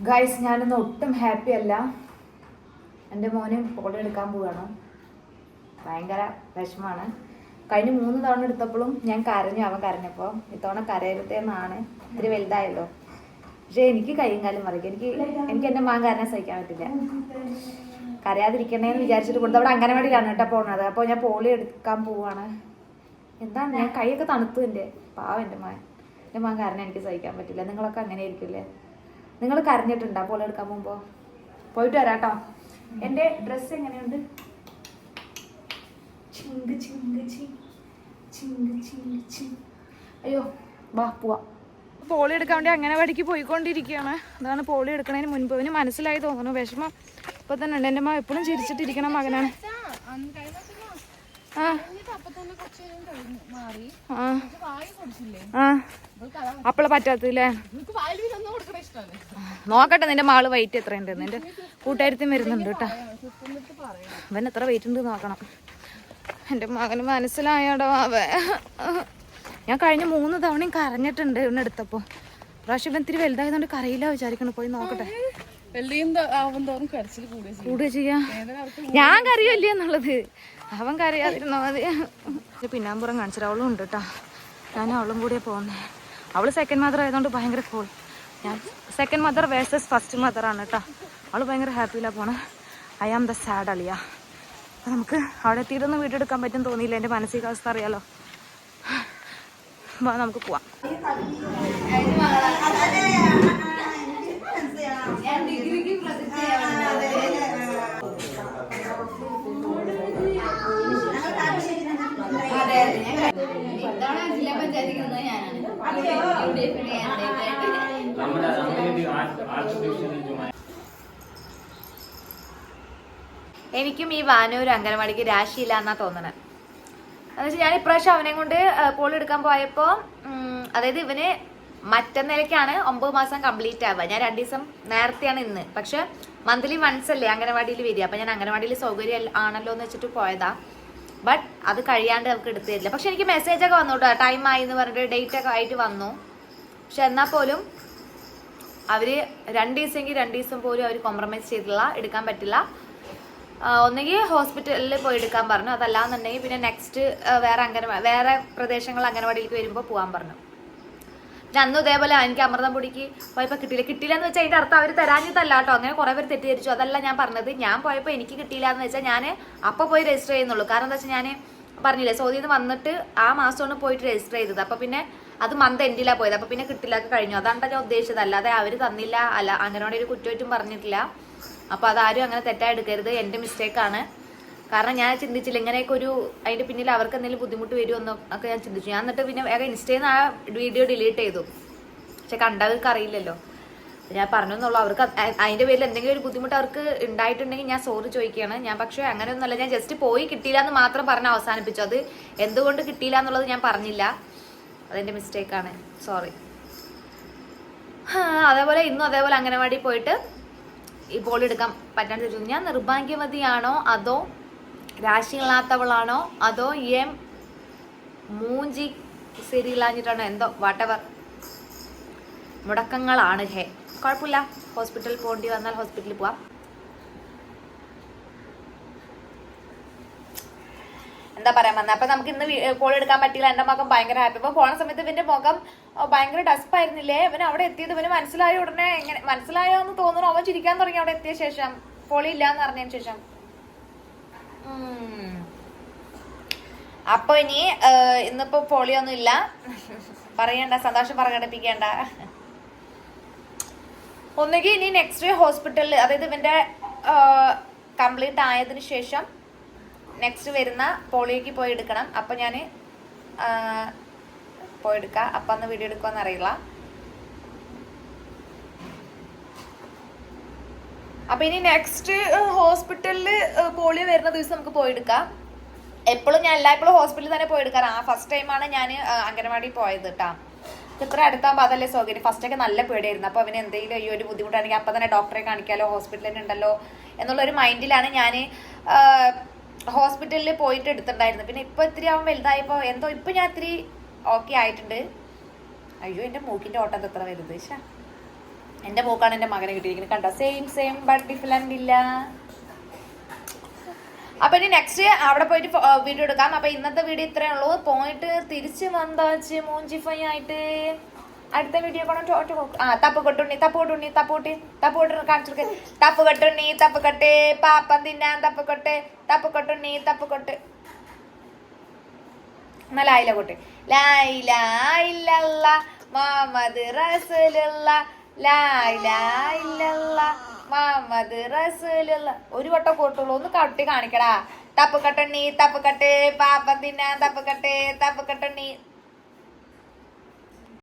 Guys ഞാനൊന്നും ഒട്ടും happy അല്ല. എന്റെ മോന് ഫോട്ടോ എടുക്കാൻ പോവുകയാണ് ഭയങ്കര വിഷമാണ് കഴിഞ്ഞ മൂന്ന് തവണ എടുത്തപ്പോഴും ഞാൻ കരഞ്ഞു അവൻ കരഞ്ഞപ്പോൾ ഇത്തവണ കരയരുത്തേന്നാണ് ഇത്തിരി വലുതായല്ലോ. പക്ഷേ എനിക്ക് കയ്യും കാലും മറിക്കും. എനിക്ക് എനിക്ക് എന്റെ മാൻ കരനെ സഹിക്കാൻ പറ്റില്ല. കരയാതിരിക്കണേന്ന് വിചാരിച്ചിട്ട് കൊടുത്ത് അവിടെ അംഗനവാടിയിലാണ് കേട്ടോ പോണത്. അപ്പോൾ ഞാൻ പോളി എടുക്കാൻ പോവാണ്. എന്താണ്? ഞാൻ കൈയൊക്കെ തണുത്തു എന്റെ. പാവം എന്റെ മാൻ. എന്റെ മാൻ കരനെ എനിക്ക് സഹിക്കാൻ പറ്റില്ല. നിങ്ങളൊക്കെ അങ്ങനെ ആയിരിക്കില്ലേ നിങ്ങൾ കരഞ്ഞിട്ടുണ്ടോ? പോലെ എടുക്കാൻ പോകുമ്പോൾ പോയിട്ട് വരാട്ടോ. എന്റെ ഡ്രസ്സ് എങ്ങനെയുണ്ട്? ചിങ്ക് ചിങ്ക് ചിങ്ക് ചിങ്ക് ചി അയ്യോ വാ പോവാ. പോളി എടുക്കാൻ വേണ്ടി അങ്ങനെ വടിക്ക് പോയിക്കൊണ്ടിരിക്കുകയാണ്. അതാണ് പോളി എടുക്കുന്നതിന് മുൻപ്. അവന് മനസ്സിലായി തോന്നുന്നു. വിഷമം. ഇപ്പൊ തന്നെ ഉണ്ട്. എന്റെ അമ്മ എപ്പോഴും ചിരിച്ചിട്ടിരിക്കണ മകനാണ്. ആ അപ്പള പറ്റാത്തില്ലേ നോക്കട്ടെ നിന്റെ മാൾ വെയിറ്റ് എത്രയുണ്ട്? നിന്റെ കൂട്ടുകാരത്തിൽ വരുന്നുണ്ട് കേട്ടോ. അവൻ എത്ര വെയിറ്റ് ഉണ്ട് നോക്കണം. എന്റെ മകന് മനസ്സിലായോടോ അവ. ഞാൻ കഴിഞ്ഞ മൂന്ന് തവണയും കരഞ്ഞിട്ടുണ്ട് ഇവിടെ എടുത്തപ്പോ. പ്രാവശ്യം ഇവൻ ഇത്തിരി വലുതായതുകൊണ്ട് കരയില്ല വിചാരിക്കണം പോയി നോക്കട്ടെ. ഞാൻ കറിയല്ലേ എന്നുള്ളത്? അവൻ കരയാതിരുന്നാ മതി. പിന്നാമ്പുറം കാണിച്ചിട്ട് അവളും ഉണ്ട് കേട്ടോ ഞാൻ അവളും കൂടിയേ പോകുന്നേ അവൾ സെക്കൻഡ് മദർ ആയതുകൊണ്ട് ഭയങ്കര കൂൾ ഞാൻ second mother versus first mother ആണ് കേട്ടോ അവൾ ഭയങ്കര ഹാപ്പിയിലാണ് പോണേ. ഐ ആം ദ സാഡ് അളിയ. അപ്പൊ നമുക്ക് അവിടെ എത്തിയിട്ടൊന്നും വീട്ടെടുക്കാൻ പറ്റും തോന്നിയില്ല. എന്റെ മാനസികാവസ്ഥ അറിയാലോ. നമുക്ക് പോവാം. എനിക്കും ഈ വാനൂർ അംഗനവാടിക്ക് രാശിയില്ല എന്നാ തോന്നണത് എന്നുവെച്ചാൽ ഞാൻ ഇപ്രാവശ്യം അവനെ കൊണ്ട് പോളി എടുക്കാൻ പോയപ്പോൾ അതായത് ഇവന് മറ്റന്നിലക്കാണ് ഒമ്പത് മാസം കംപ്ലീറ്റ് ആവുക. ഞാൻ രണ്ട് ദിവസം നേരത്തെയാണ് ഇന്ന്. പക്ഷെ മന്ത്ലി വൺസ് അല്ലേ അംഗനവാടിയിൽ വരിക. അപ്പം ഞാൻ അംഗനവാടിയിൽ സൗകര്യം ആണല്ലോ എന്ന് വെച്ചിട്ട് പോയതാ. ബട്ട് അത് കഴിയാണ്ട് നമുക്ക് എടുത്തു തരില്ല പക്ഷെ എനിക്ക് മെസ്സേജ് ഒക്കെ വന്നു കേട്ടോ. ടൈം ആയി എന്ന് പറഞ്ഞിട്ട് ഡേറ്റ് ഒക്കെ ആയിട്ട് വന്നു. പക്ഷെ എന്നാൽ പോലും അവർ രണ്ട് ദിവസമെങ്കിൽ രണ്ട് ദിവസം പോലും അവർ കോംപ്രമൈസ് ചെയ്തില്ല എടുക്കാൻ പറ്റില്ല. ഒന്നുകിൽ ഹോസ്പിറ്റലിൽ പോയി എടുക്കാൻ പറഞ്ഞു. അതല്ലാന്നുണ്ടെങ്കിൽ പിന്നെ നെക്സ്റ്റ് വേറെ അംഗനവാടി വേറെ പ്രദേശങ്ങൾ അംഗനവാടിയിലേക്ക് വരുമ്പോൾ പോകാൻ പറഞ്ഞു. പിന്നെ അന്നും ഇതേപോലെ എനിക്ക് അമൃതം പൊടിക്ക് പോയപ്പോൾ കിട്ടിയില്ല. കിട്ടിയില്ല എന്ന് വെച്ചാൽ അതിന്റെ അർത്ഥം അവർ തരാഞ്ഞതല്ല കേട്ടോ. അങ്ങനെ കുറേ പേര് തെറ്റിദ്ധരിച്ചു. അതല്ല ഞാൻ പറഞ്ഞത്. ഞാൻ പോയപ്പോൾ എനിക്ക് കിട്ടിയില്ല എന്ന് വെച്ചാൽ ഞാൻ അപ്പോൾ പോയി രജിസ്റ്റർ ചെയ്യുന്നുള്ളൂ. കാരണം എന്താ വെച്ചാൽ ഞാൻ പറഞ്ഞില്ലേ സൗദിയിൽ നിന്ന് വന്നിട്ട് ആ മാസമാണ് പോയിട്ട് രജിസ്റ്റർ ചെയ്തത്. അപ്പോൾ പിന്നെ അത് മന്ത് എൻഡിലാണ് പോയത്. അപ്പോൾ പിന്നെ കിട്ടില്ലാതെ കഴിഞ്ഞു. അതാണ് ഞാൻ ഉദ്ദേശിച്ചത്. അല്ലാതെ അവർ തന്നില്ല. അല്ല അങ്ങനോട് ഒരു കുറ്റമായിട്ടും പറഞ്ഞിട്ടില്ല. അപ്പോൾ അതാരും അങ്ങനെ തെറ്റായി എടുക്കരുത്. എന്റെ മിസ്റ്റേക്കാണ് കാരണം ഞാൻ ചിന്തിച്ചില്ല ഇങ്ങനെയൊക്കെ ഒരു അതിന്റെ പിന്നിൽ അവർക്ക് എന്തെങ്കിലും ബുദ്ധിമുട്ട് വരുമെന്നോ ഒക്കെ ഞാൻ ചിന്തിച്ചു. ഞാൻ എന്നിട്ട് പിന്നെ വേഗം ഇൻസ്റ്റയിൽ നിന്ന് ആ വീഡിയോ ഡിലീറ്റ് ചെയ്തു. പക്ഷെ കണ്ടവർക്ക് അറിയില്ലല്ലോ. ഞാൻ പറഞ്ഞു എന്നുള്ളൂ അവർക്ക് അതിന്റെ പേരിൽ എന്തെങ്കിലും ഒരു ബുദ്ധിമുട്ട് അവർക്ക് ഉണ്ടായിട്ടുണ്ടെങ്കിൽ ഞാൻ സോറി ചോദിക്കുകയാണ്. ഞാൻ പക്ഷേ അങ്ങനെയൊന്നുമല്ല ഞാൻ ജസ്റ്റ് പോയി കിട്ടിയില്ല എന്ന് മാത്രം പറഞ്ഞ് അവസാനിപ്പിച്ചു. അത് എന്തുകൊണ്ട് കിട്ടിയില്ല എന്നുള്ളത് ഞാൻ പറഞ്ഞില്ല. അതെന്റെ മിസ്റ്റേക്കാണ് സോറി അതേപോലെ ഇന്നും അതേപോലെ അംഗനവാടി പോയിട്ട് ഈ ബോൾ എടുക്കാൻ പറ്റാണ്ട് ഞാൻ നിർഭാഗ്യവതിയാണോ അതോ രാശിയില്ലാത്തവളാണോ? അതോ എം മൂഞ്ചി ശരിയില്ലാഞ്ഞിട്ടാണോ എന്തോ വാട്ടവർ മുടക്കങ്ങളാണ് ഹേ. കുഴപ്പമില്ല. ഹോസ്പിറ്റലിൽ പോകേണ്ടി വന്നാൽ ഹോസ്പിറ്റലിൽ പോവാം. എന്താ പറയാൻ വന്നത് അപ്പൊ നമുക്ക് ഇന്ന് കോൾ എടുക്കാൻ പറ്റില്ല എന്റെ മകൻ ഭയങ്കര ഹാപ്പി അപ്പൊ പോണ സമയത്ത് ഇവന്റെ മുഖം ഭയങ്കര ഡസ്പായിരുന്നില്ലേ ഇവൻ അവിടെ എത്തിയത് ഇവന് മനസ്സിലായ ഉടനെ? എങ്ങനെ മനസ്സിലായോ എന്ന് തോന്നുന്നു. അവൻ ചിരിക്കാൻ തുടങ്ങി അവിടെ എത്തിയ ശേഷം. പൊളിയില്ല എന്ന് അറിഞ്ഞതിന് ശേഷം. അപ്പൊ ഇനി ഇന്നിപ്പോ പോളിയൊന്നും ഇല്ല പറയണ്ട സന്തോഷം പ്രകടിപ്പിക്കേണ്ട. ഒന്നുകിൽ ഇനി നെക്സ്റ്റ് ഡേ ഹോസ്പിറ്റലിൽ അതായത് ഇവന്റെ കംപ്ലീറ്റ് ആയതിനു ശേഷം നെക്സ്റ്റ് വരുന്ന പോളിയോക്ക് പോയി എടുക്കണം. അപ്പൊ ഞാൻ പോയി എടുക്കാം. അപ്പൊ അന്ന് വീഡിയോ എടുക്കുമെന്ന് അറിയില്ല. അപ്പൊ ഇനി നെക്സ്റ്റ് ഹോസ്പിറ്റലിൽ പോളിയോ വരുന്ന ദിവസം നമുക്ക് പോയെടുക്കാം. എപ്പോഴും ഞാൻ എല്ലായ്പ്പോഴും ഹോസ്പിറ്റലിൽ തന്നെ പോയെടുക്കാറ്. ആ ഫസ്റ്റ് ടൈമാണ് ഞാൻ അംഗനവാടി പോയത് കേട്ടാ ഇത്ര അടുത്താകുമ്പോൾ അതല്ലേ സൗകര്യം. ഫസ്റ്റ് ഒക്കെ നല്ല പേടിയായിരുന്നു. അപ്പോൾ അവന് എന്തെങ്കിലും ഈ ഒരു ബുദ്ധിമുട്ടാണെങ്കിൽ അപ്പം തന്നെ ഡോക്ടറെ കാണിക്കാലോ ഹോസ്പിറ്റലിൽ ഉണ്ടല്ലോ എന്നുള്ള ഒരു മൈൻഡിലാണ് ഞാൻ ഹോസ്പിറ്റലിൽ പോയിട്ട് എടുത്തിട്ടുണ്ടായിരുന്നു പിന്നെ ഇപ്പൊ ഇത്തിരി അവൻ വലുതായപ്പോ എന്തോ ഇപ്പൊ ഞാൻ ഇത്തിരി ഓക്കെ ആയിട്ടുണ്ട്. അയ്യോ എന്റെ മൂക്കിന്റെ ഓട്ടം എത്ര വരുന്നത് ശ്ശെ. എന്റെ പോക്കാണ് എന്റെ മകനെ കിട്ടിയിരിക്കുന്നത്. കണ്ടോ? സെയിം സെയിം ബട്ട് ഡിഫറെന്റ് ഇല്ല. അപ്പൊ ഇനി നെക്സ്റ്റ് അവിടെ പോയിട്ട് വീഡിയോ എടുക്കാം. അപ്പൊ ഇന്നത്തെ വീഡിയോ ഇത്രേ ഉള്ളൂ. പോയിട്ട് തിരിച്ച് വന്നാച്ച് മൂഞ്ചിഫൈ ആയിട്ട്. അടുത്ത വീഡിയോ കാണാൻ ടോട്ട് ആ തപ്പ് കൊട്ടുണ്ണി തപ്പ് കൊട്ടുണ്ണി തപ്പ് കൊട്ടി തപ്പ് കൊട്ടു കാണിച്ചു തപ്പ് കൊട്ടുണ്ണി തപ്പ് കെട്ടേ. പാപ്പം തിന്നാൻ തപ്പ് കൊട്ടെ. തപ്പ് കൊട്ടുണ്ണി തപ്പ് കൊട്ട്. എന്നാ ലായില കൂട്ടി. ലായില ഇല്ലല്ല മുഹമ്മദ് റസൂലുള്ള ഒരു വട്ടം കൂട്ടുള്ളൂ ഒന്ന് കട്ടി കാണിക്കടാ. തപ്പ് കട്ടണ്ണി തപ്പ് കട്ടേ പാപ്പം തിന്നാൻ തപ്പ് കട്ടേ തപ്പ് കട്ടണ്ണി